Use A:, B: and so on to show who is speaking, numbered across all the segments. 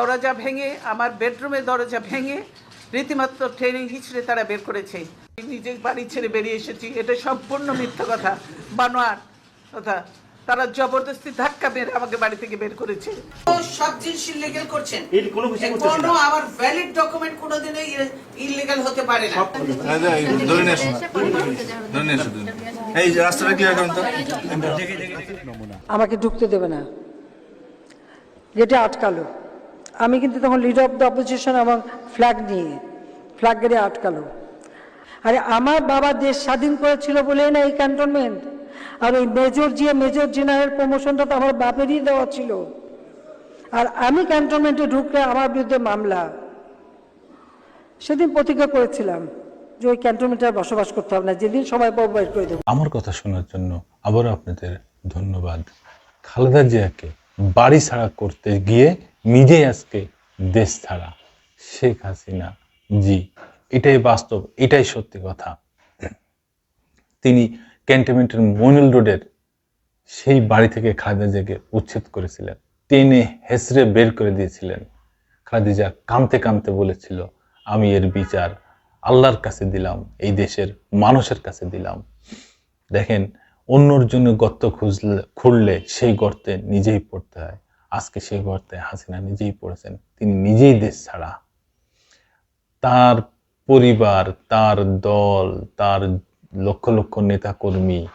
A: দরজা ভেঙে আমার বেডরুমের দরজা ভেঙে রীতিমাত্র ট্রেনিং হিচড়ে তারা বের করেছে। নিজের বাড়ি ছেড়ে বেরিয়ে এসেছি। এটা সম্পূর্ণ মিথ্যা কথা। বানোয়ার কথা তারা জবরদস্তি ধাক্কা মেরে আমাকে বাড়ি থেকে বের করেছে। সব জিনিস ইলিগাল করছেন।
B: এর কোনো কিছু করতেছি
A: কোনো আমার ভ্যালিড ডকুমেন্ট কোনোদিনই ইলিগাল হতে পারে না।
C: ধরে নিয়ে আসুন ধরে নিয়ে আসুন এই রাস্তাটা ক্লিয়ার করুন তো?
D: আমাকে ঢুকতে দেবে না। গেটে আটকালো। আমি কিন্তু তখন লিডার অফ দ্য অপোজিশন এবং ফ্ল্যাগ নিয়ে ফ্ল্যাগ গেটে আটকালো। আরে আমার বাবা দেশ স্বাধীন করেছিল বলেই না এই ক্যান্টনমেন্ট আর ওই মেজর জিয়ে মেজর জেনারেল প্রমোশনটা তো আমার বাপেরই দেওয়া ছিল। আর আমি ক্যান্টনমেন্টে ঢুকলে আমার বিরুদ্ধে মামলা। সেদিন প্রতিজ্ঞা করেছিলাম যে ওই ক্যান্টনমেন্টে বসবাস করতে হবে না, যেদিন সময় পাবো বের করে দেবো।
E: আমার কথা শোনার জন্য আবারও আপনাদের ধন্যবাদ। খালেদা জিয়াকে বাড়ি ছাড়া করতে গিয়ে নিজেই আজকে দেশ ছাড়া। শেখ হাসিনা, জি, এটাই বাস্তব, এটাই সত্যি কথা। তিনি ক্যান্টনমেন্টের মনিল রোডের সেই বাড়ি থেকে খালেদা জিয়াকে উচ্ছেদ করেছিলেন। টেনে হেসড়ে বের করে দিয়েছিলেন। খালেদা জিয়া কামতে কামতে বলেছিল, আমি এর বিচার আল্লাহর কাছে দিলাম, এই দেশের মানুষের কাছে দিলাম। দেখেন, অন্যর জন্য গর্ত খুঁজলে, খুঁড়লে সেই গর্তে নিজেই পড়তে হয়। আজকে সেই গর্তে হাসিনা নিজেই পড়েছেন। তিনি নিজেই দেশ ছাড়া। তার পরিবার, তার দল, তার লক্ষ লক্ষ নেতাকর্মী,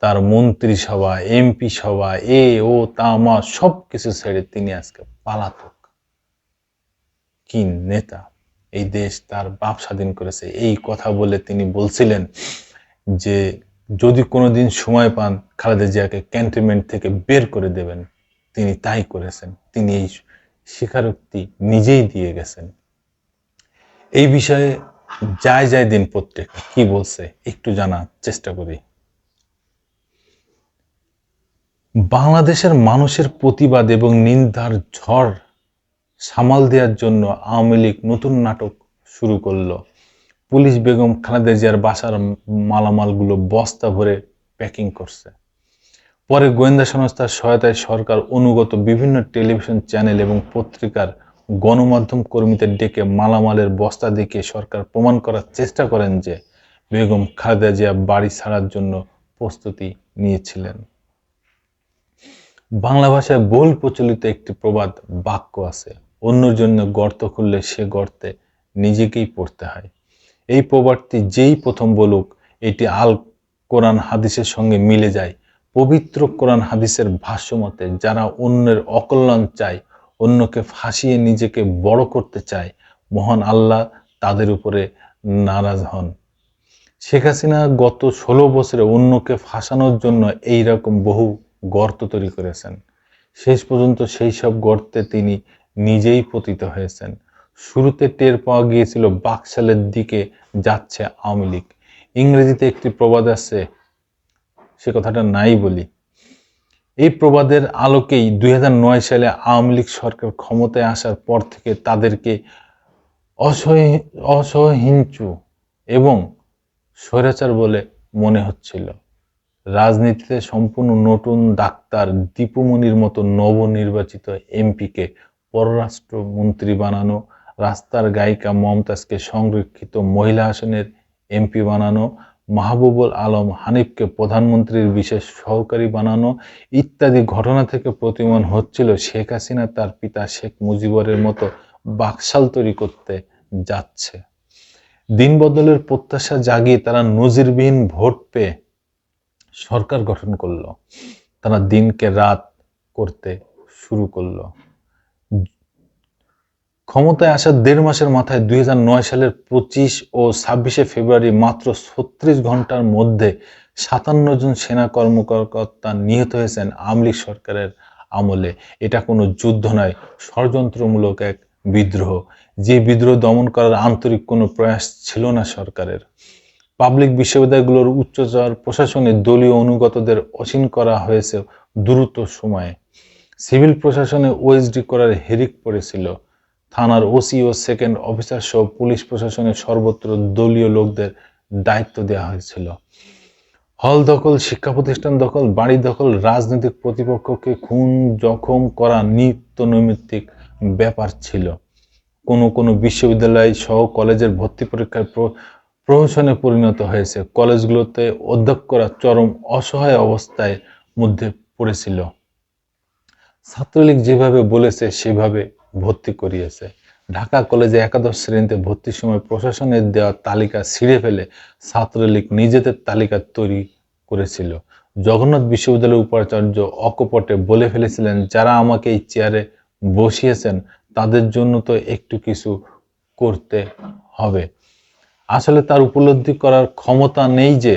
E: তার মন্ত্রী সভা, এমপি সভা, এ, ও তামা সব কিছু ছেড়ে তিনি আজকে পালাতক। কি নেতা? এই দেশ তার বাপ স্বাধীন করেছে। এই কথা বলে তিনি বলছিলেন যে, যদি কোনোদিন সময় পান, খালেদা জিয়াকে ক্যান্টনমেন্ট থেকে বের করে দেবেন। তিনি তাই করেছেন। তিনি এই স্বীকারোক্তি নিজেই দিয়ে গেছেন। এই বিষয়ে যায় যায় দিন পত্রিকা, কি বলছে একটু জানার চেষ্টা করি। বাংলাদেশের মানুষের প্রতিবাদ এবং নিন্দার ঝড় সামাল দেওয়ার জন্য আওয়ামী লীগ নতুন নাটক শুরু করল। পুলিশ বেগম খালেদা জিয়ার বাসার মালামালগুলো বস্তা ভরে প্যাকিং করছে। পরে গোয়েন্দা সংস্থার সহায়তায় সরকার অনুগত বিভিন্ন টেলিভিশন চ্যানেল এবং পত্রিকার গণমাধ্যম কর্মীদের ডেকে মালামালের বস্তা দেখিয়ে সরকার প্রমাণ করার চেষ্টা করেন যে বেগম খালেদা জিয়া বাড়ি ছাড়ার জন্য প্রস্তুতি নিয়েছিলেন। বাংলা ভাষায় বহুল প্রচলিত একটি প্রবাদ বাক্য আছে, অন্যর জন্য গর্ত খুললে সে গর্তে নিজেকেই পড়তে হয়। এই প্রবাদটি যেই প্রথম বলুক, এটি আল কোরআন হাদিসের সঙ্গে মিলে যায় পবিত্র কোরআন হাদিসের ভাষ্যমতে যারা অন্যের অকল্যাণ চায়, অন্যকে ফাঁসিয়ে নিজেকে বড় করতে চায়, মহান আল্লাহ তাদের উপরে নারাজ হন। শেখ হাসিনা গত ষোলো বছরে অন্যকে ফাঁসানোর জন্য এই রকম বহু গর্ত তৈরি করেছেন। শেষ পর্যন্ত সেই সব গর্তে তিনি নিজেই পতিত হয়েছেন। শুরুতে টের পাওয়া গিয়েছিল, বাকশালের দিকে যাচ্ছে আওয়ামী লীগ। ইংরেজিতে একটি প্রবাদ আছে সে কথাটা নাই বলি। এই প্রবাদের আলোকেই দুই হাজার নয় সালে আওয়ামী লীগ সরকার ক্ষমতায় আসার পর থেকে তাদেরকে অসহ অসহিঞ্চু এবং স্বৈরাচার বলে মনে হচ্ছিল। রাজনীতিতে সম্পূর্ণ নতুন ডাক্তার দীপুমণির মতো নবনির্বাচিত এমপিকে পররাষ্ট্রমন্ত্রী বানানো, রাস্তার গায়িকা মমতাজকে সংরক্ষিত মহিলা আসনের এমপি বানানো মাহবুবুল আলম হানিফকে প্রধানমন্ত্রীর বিশেষ সহকারী বানানো ইত্যাদি ঘটনা থেকে প্রতিমান হচ্ছিল শেখ হাসিনা তার পিতা শেখ মুজিবরের মতো বাকশাল তৈরি করতে যাচ্ছে। দিন বদলের প্রত্যাশা জাগিয়ে তারা নজিরবিহীন ভোট পেয়ে সরকার গঠন করল। তারা দিনকে রাত করতে শুরু করল। ক্ষমতায় আসার দেড় মাসের মাথায় দুই হাজার নয় সালের পঁচিশ ও ছাব্বিশে ফেব্রুয়ারি মাত্র ছত্রিশ ঘণ্টার মধ্যে সাতান্ন জন সেনা কর্মকর্তা নিহত হয়েছেন আওয়ামী লীগ সরকারের আমলে। এটা কোনো যুদ্ধ নয়, ষড়যন্ত্রমূলক এক বিদ্রোহ। যে বিদ্রোহ দমন করার আন্তরিক কোনো প্রয়াস ছিল না সরকারের। পাবলিক বিশ্ববিদ্যালয়গুলোর উচ্চতর প্রশাসনে দলীয় অনুগতদের অসীন করা হয়েছে দ্রুত সময়ে। সিভিল প্রশাসনে ওএসডি করার হেরিক পড়েছিল। থানার ওসি ও সেকেন্ড অফিসার সহ পুলিশ প্রশাসনের সর্বত্র দলীয় লোকদের দায়িত্ব দেওয়া হয়েছিল। হল দখল, শিক্ষা প্রতিষ্ঠান দখল, বাড়ি দখল, রাজনৈতিক প্রতিপক্ষকে খুন, জখম করা নিত্য নৈমিত্তিক ব্যাপার ছিল। কোনো কোনো বিশ্ববিদ্যালয় সহ কলেজের ভর্তি পরীক্ষায় প্র- প্রহসনে পরিণত হয়েছে। কলেজগুলোতে অধ্যক্ষরা চরম অসহায় অবস্থায় মধ্যে পড়েছিল। ছাত্রলীগ যেভাবে বলেছে, সেভাবে ভর্তি করিয়েছে। ঢাকা কলেজে একাদশ শ্রেণীতে ভর্তির সময় প্রশাসনের দেওয়া তালিকা ছিঁড়ে ফেলে ছাত্রলীগ নিজেদের তালিকা তৈরি করেছিল। জগন্নাথ বিশ্ববিদ্যালয়ের উপাচার্য অকপটে বলে ফেলেছিলেন, যারা আমাকে এই চেয়ারে বসিয়েছেন, তাদের জন্য তো একটু কিছু করতে হবে। আসলে তার উপলব্ধি করার ক্ষমতা নেই যে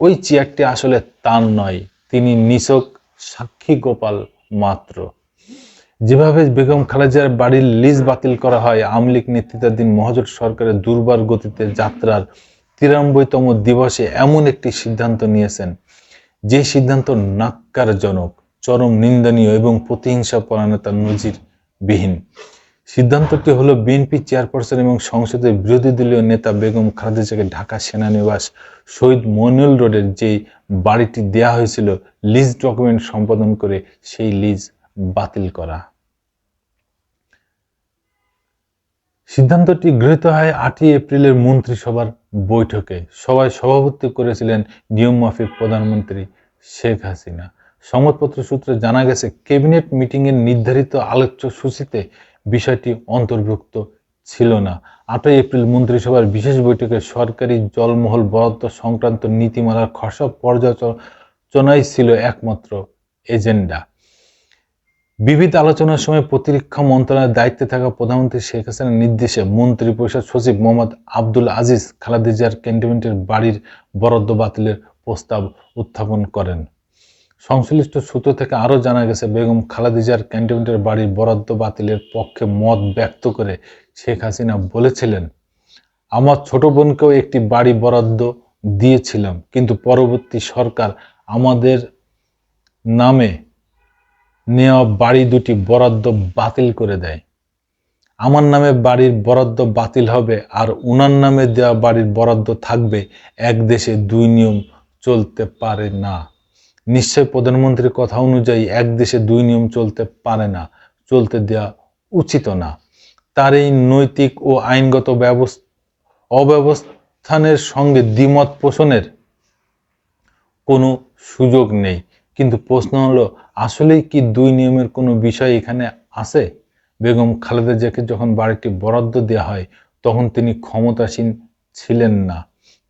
E: ওই চেয়ারটি আসলে তার নয়, তিনি নিছক সাক্ষী গোপাল মাত্র। যেভাবে বেগম খালেদার বাড়ির লিজ বাতিল করা হয়, আওয়ামী লীগ নেতৃত্বাধীন মহাজোট সরকারের দুর্বার গতিতে যাত্রার তিরানব্বইতম দিবসে এমন একটি সিদ্ধান্ত নিয়েছেন, যে সিদ্ধান্ত নাক্কারজনক, চরম নিন্দনীয় এবং প্রতিহিংসা পরায়ণতার নজিরবিহীন। সিদ্ধান্তটি হলো বিএনপি চেয়ারপারসন এবং সংসদের বিরোধী দলীয় নেতা বেগম খালেদাকে ঢাকা সেনানিবাস শহীদ মনিউল রোডের যে বাড়িটি দেয়া হয়েছিল, লিজ ডকুমেন্ট সম্পাদন করে সেই লিজ বাতিল করা। সিদ্ধান্তটি গৃহীত হয় আটই এপ্রিলের মন্ত্রিসভার বৈঠকে। সবাই সভাপতি করেছিলেন নিয়ম মাফিক প্রধানমন্ত্রী শেখ হাসিনা। সংবাদপত্র সূত্রে জানা গেছে, ক্যাবিনেট মিটিংয়ের নির্ধারিত আলোচ্য সূচিতে বিষয়টি অন্তর্ভুক্ত ছিল না। আটই এপ্রিল মন্ত্রিসভার বিশেষ বৈঠকে সরকারি জলমহল বরাদ্দ সংক্রান্ত নীতিমালার খসড়া পর্যালোচনাই ছিল একমাত্র এজেন্ডা। বিবিধ আলোচনার সময় প্রতিরক্ষা মন্ত্রণালয়ের দায়িত্বে থাকা প্রধানমন্ত্রী শেখ হাসিনার নির্দেশে মন্ত্রী পরিষদ সচিব মোহাম্মদ আব্দুল আজিজ খালাদিজার ক্যান্টনমেন্টের বাড়ির বরাদ্দ বাতিলের প্রস্তাব উত্থাপন করেন। সংশ্লিষ্ট সূত্র থেকে আরও জানা গেছে, বেগম খালাদিজার ক্যান্টনমেন্টের বাড়ির বরাদ্দ বাতিলের পক্ষে মত ব্যক্ত করে শেখ হাসিনা বলেছিলেন, আমার ছোট বোনকেও একটি বাড়ি বরাদ্দ দিয়েছিলাম, কিন্তু পরবর্তী সরকার আমাদের নামে নেওয়া বাড়ি দুটি বরাদ্দ বাতিল করে দেয়। আমার নামে বাড়ির বরাদ্দ বাতিল হবে আর উনার নামে দেওয়া বাড়ির বরাদ্দ থাকবে, এক দেশে দুই নিয়ম চলতে পারে না। নিশ্চয় প্রধানমন্ত্রীর কথা অনুযায়ী এক দেশে দুই নিয়ম চলতে পারে না, চলতে দেওয়া উচিত না। তার এই নৈতিক ও আইনগত ব্যবস্থা অব্যবস্থানের সঙ্গে দ্বিমত পোষণের কোনো সুযোগ নেই। কিন্তু প্রশ্ন হলো, আসলেই কি দুই নিয়মের কোনো বিষয় এখানে আছে? বেগম খালেদা জিয়াকে যখন বাড়িটি বরাদ্দ দেওয়া হয়, তখন তিনি ক্ষমতাসীন ছিলেন না।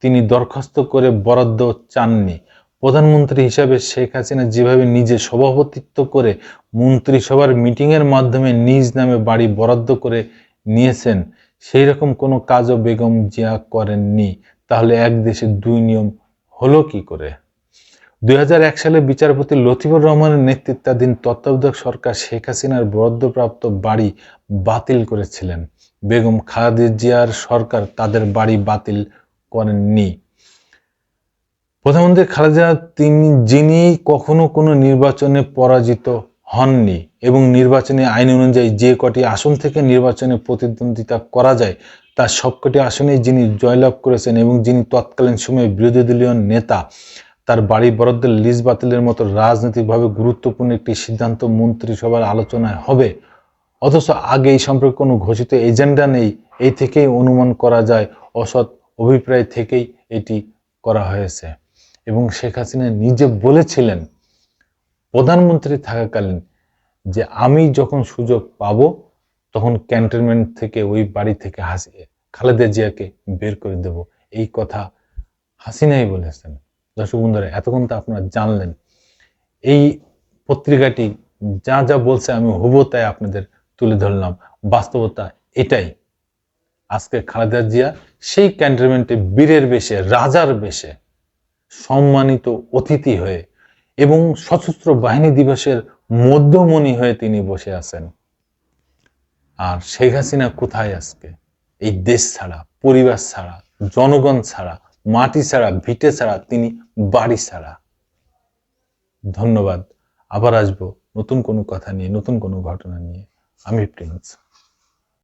E: তিনি দরখাস্ত করে বরাদ্দ চাননি। প্রধানমন্ত্রী হিসাবে শেখ হাসিনা যেভাবে নিজে সভাপতিত্ব করে মন্ত্রিসভার মিটিংয়ের মাধ্যমে নিজ নামে বাড়ি বরাদ্দ করে নিয়েছেন সেই রকম কোনো কাজও বেগম জিয়া করেননি। তাহলে এক দেশে দুই নিয়ম হলো কি করে? দুই হাজার এক সালে বিচারপতি লতিফুর রহমানের নেতৃত্বাধীন তত্ত্বাবধায়ক সরকার শেখ হাসিনার বরাদ্দপ্রাপ্ত বাড়ি বাতিল করেছিলেন। বেগম জিয়ার সরকার তাদের বাড়ি বাতিল করেননি। প্রধানমন্ত্রী খালেদা তিনি, যিনি কখনো কোনো নির্বাচনে পরাজিত হননি এবং নির্বাচনী আইন অনুযায়ী যে কটি আসন থেকে নির্বাচনে প্রতিদ্বন্দ্বিতা করা যায়, তার সবকটি আসনেই যিনি জয়লাভ করেছেন এবং যিনি তৎকালীন সময়ে বিরোধী দলীয় নেতা তার বাড়ি বরাদ্দের লিজ বাতিলের মতো রাজনৈতিকভাবে গুরুত্বপূর্ণ একটি সিদ্ধান্ত মন্ত্রিসভার আলোচনায় হবে। অথচ আগে এই সম্পর্কে কোনো ঘোষিত এজেন্ডা নেই। এই থেকেই অনুমান করা যায়, অসৎ অভিপ্রায় থেকেই এটি করা হয়েছে। এবং শেখ হাসিনা নিজে বলেছিলেন প্রধানমন্ত্রী থাকাকালীন যে আমি যখন সুযোগ পাবো, তখন ক্যান্টনমেন্ট থেকে ওই বাড়ি থেকে হাসি খালেদা জিয়াকে বের করে দেব। এই কথা হাসিনাই বলেছেন। দর্শক বন্ধুরা এতক্ষণ তো আপনারা জানলেন। এই পত্রিকাটি যা যা বলছে আমি হুবো তাই আপনাদের তুলে ধরলাম। বাস্তবতা এটাই। আজকে খালেদা জিয়া সেই ক্যান্টনমেন্টে বীরের বেশে, রাজার বেশে সম্মানিত অতিথি হয়ে এবং সশস্ত্র বাহিনী দিবসের মধ্যমণি হয়ে তিনি বসে আছেন। আর শেখ হাসিনা কোথায় আজকে? এই দেশ ছাড়া, পরিবার ছাড়া, জনগণ ছাড়া মাটি ছাড়া, ভিটে ছাড়া, তিনি বাড়ি ছাড়া। ধন্যবাদ। আবার আসব নতুন কোনো কথা নিয়ে, নতুন কোনো ঘটনা নিয়ে। আমি প্রিন্স।